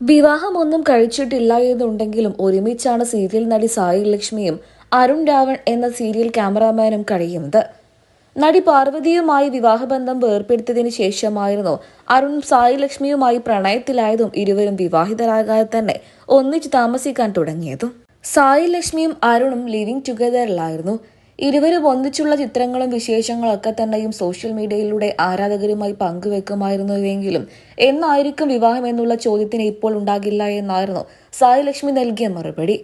വിവാഹമൊന്നും കഴിച്ചിട്ടില്ല എന്നുണ്ടെങ്കിലും ഒരുമിച്ചാണ് സീരിയൽ നടി സായി ലക്ഷ്മിയും അരുൺ രാവൺ എന്ന സീരിയൽ ക്യാമറാമാനും കഴിയുന്നത്. നടി പാർവതിയുമായി വിവാഹബന്ധം വേർപ്പെടുത്തിയതിനു ശേഷമായിരുന്നു അരുൺ സായി ലക്ഷ്മിയുമായി പ്രണയത്തിലായതും ഇരുവരും വിവാഹിതരാകാതെ തന്നെ ഒന്നിച്ച് താമസിക്കാൻ തുടങ്ങിയതും. സായി ലക്ഷ്മിയും അരുണും ലിവിംഗ് ടുഗദറിലായിരുന്നു. ഇരുവരും ഒന്നിച്ചുള്ള ചിത്രങ്ങളും വിശേഷങ്ങളും ഒക്കെ തന്നെയും സോഷ്യൽ മീഡിയയിലൂടെ ആരാധകരുമായി പങ്കുവെക്കുമായിരുന്നുവെങ്കിലും എന്നായിരിക്കും വിവാഹം എന്നുള്ള ചോദ്യത്തിന് ഇപ്പോൾ ഉണ്ടാകില്ല എന്നായിരുന്നു സായി ലക്ഷ്മി നൽകിയ മറുപടി.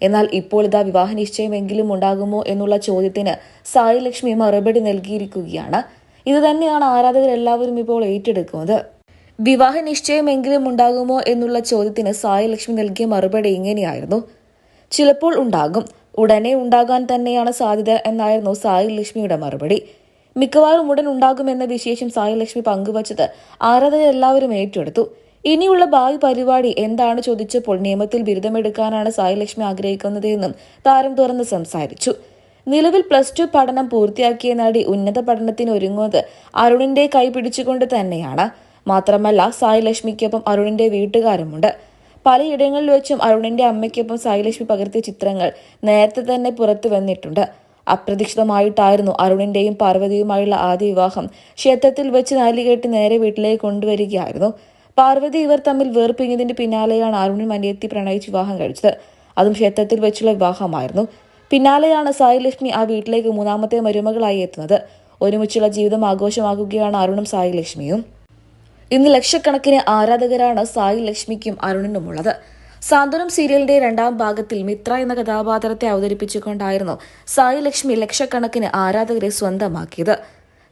എന്നാൽ ഇപ്പോൾ ഇതാ വിവാഹ നിശ്ചയമെങ്കിലും ഉണ്ടാകുമോ എന്നുള്ള ചോദ്യത്തിന് സായി ലക്ഷ്മി മറുപടി നൽകിയിരിക്കുകയാണ്. ഇത് തന്നെയാണ് ആരാധകരെല്ലാവരും ഇപ്പോൾ ഏറ്റെടുക്കുന്നത്. വിവാഹ നിശ്ചയമെങ്കിലും ഉണ്ടാകുമോ എന്നുള്ള ചോദ്യത്തിന് സായി ലക്ഷ്മി നൽകിയ മറുപടി ഇങ്ങനെയായിരുന്നു. ചിലപ്പോൾ ഉണ്ടാകും. ഉടനെ ഉണ്ടാകാൻ തന്നെയാണ് സാധ്യത എന്നായിരുന്നു സായി ലക്ഷ്മിയുടെ മറുപടി. മിക്കവാറും ഉടൻ ഉണ്ടാകുമെന്ന വിശേഷം സായി ലക്ഷ്മി പങ്കുവച്ചത് ആരാധകർ എല്ലാവരും ഏറ്റെടുത്തു. ഇനിയുള്ള ഭാവി പരിപാടി എന്താണ് ചോദിച്ചപ്പോൾ നിയമത്തിൽ ബിരുദമെടുക്കാനാണ് സായി ലക്ഷ്മി ആഗ്രഹിക്കുന്നതെന്നും താരം തുറന്ന് സംസാരിച്ചു. നിലവിൽ പ്ലസ് ടു പഠനം പൂർത്തിയാക്കിയ നടി ഉന്നത പഠനത്തിന് ഒരുങ്ങുന്നത് അരുണിന്റെ കൈ പിടിച്ചുകൊണ്ട് തന്നെയാണ്. മാത്രമല്ല സായി ലക്ഷ്മിക്കൊപ്പം അരുണിന്റെ വീട്ടുകാരുമുണ്ട്. പലയിടങ്ങളിൽ വെച്ചും അരുണിന്റെ അമ്മയ്ക്കൊപ്പം സായിലക്ഷ്മി പകർത്തിയ ചിത്രങ്ങൾ നേരത്തെ തന്നെ പുറത്തു വന്നിട്ടുണ്ട്. അപ്രതീക്ഷിതമായിട്ടായിരുന്നു അരുണിന്റെയും പാർവതിയുമായുള്ള ആദ്യ വിവാഹം ക്ഷേത്രത്തിൽ വെച്ച് നാലികെട്ടി നേരെ വീട്ടിലേക്ക് കൊണ്ടുവരികയായിരുന്നു. പാർവതി ഇവർ തമ്മിൽ വേർപിരിഞ്ഞതിന്റെ പിന്നാലെയാണ് അരുണും മനിയത്തി പ്രണയിച്ച് വിവാഹം കഴിച്ചത്. അതും ക്ഷേത്രത്തിൽ വെച്ചുള്ള വിവാഹമായിരുന്നു. പിന്നാലെയാണ് സായി ലക്ഷ്മി ആ വീട്ടിലേക്ക് മൂന്നാമത്തെ മരുമകളായി എത്തുന്നത്. ഒരുമിച്ചുള്ള ജീവിതം ആഘോഷമാകുകയാണ് അരുണും സായി ലക്ഷ്മിയും ഇന്ന് ലക്ഷക്കണക്കിന് ആരാധകരാണ് സായി ലക്ഷ്മിക്കും അരുണിനുമുള്ളത്. സാന്ത്വനം സീരിയലിന്റെ രണ്ടാം ഭാഗത്തിൽ മിത്ര എന്ന കഥാപാത്രത്തെ അവതരിപ്പിച്ചുകൊണ്ടായിരുന്നു സായി ലക്ഷ്മി ലക്ഷക്കണക്കിന് ആരാധകരെ സ്വന്തമാക്കിയത്.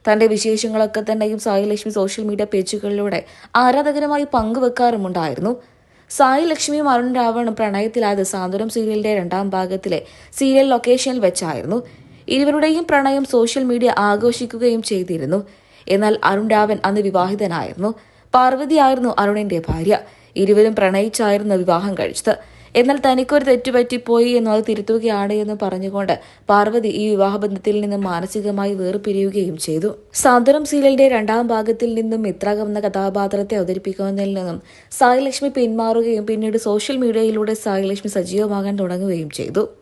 തന്റെ വിശേഷങ്ങളൊക്കെ തന്നെയും സായി ലക്ഷ്മി സോഷ്യൽ മീഡിയ പേജുകളിലൂടെ ആരാധകരുമായി പങ്കുവെക്കാറുമുണ്ടായിരുന്നു. സായി ലക്ഷ്മിയും അരുൺ രാവണും പ്രണയത്തിലായത് സാന്ത്വനം സീരിയലിന്റെ രണ്ടാം ഭാഗത്തിലെ സീരിയൽ ലൊക്കേഷനിൽ വെച്ചായിരുന്നു. ഇരുവരുടെയും പ്രണയം സോഷ്യൽ മീഡിയ ആഘോഷിക്കുകയും ചെയ്തിരുന്നു. എന്നാൽ അരുൺ രാവൻ അന്ന് വിവാഹിതനായിരുന്നു. പാർവതിയായിരുന്നു അരുണിന്റെ ഭാര്യ. ഇരുവരും പ്രണയിച്ചായിരുന്നു വിവാഹം കഴിച്ചത്. എന്നാൽ തനിക്കൊരു തെറ്റുപറ്റിപ്പോയി എന്നത് തിരുത്തുകയാണ് എന്ന് പറഞ്ഞുകൊണ്ട് പാർവതി ഈ വിവാഹബന്ധത്തിൽ നിന്നും മാനസികമായി വേർപിരിയുകയും ചെയ്തു. സാന്ത്വനം സീരിയലിന്റെ രണ്ടാം ഭാഗത്തിൽ നിന്നും മിത്രകം എന്ന കഥാപാത്രത്തെ അവതരിപ്പിക്കുന്നതിൽ നിന്നും സായിലക്ഷ്മി പിന്മാറുകയും പിന്നീട് സോഷ്യൽ മീഡിയയിലൂടെ സായിലക്ഷ്മി സജീവമാകാൻ തുടങ്ങുകയും ചെയ്തു.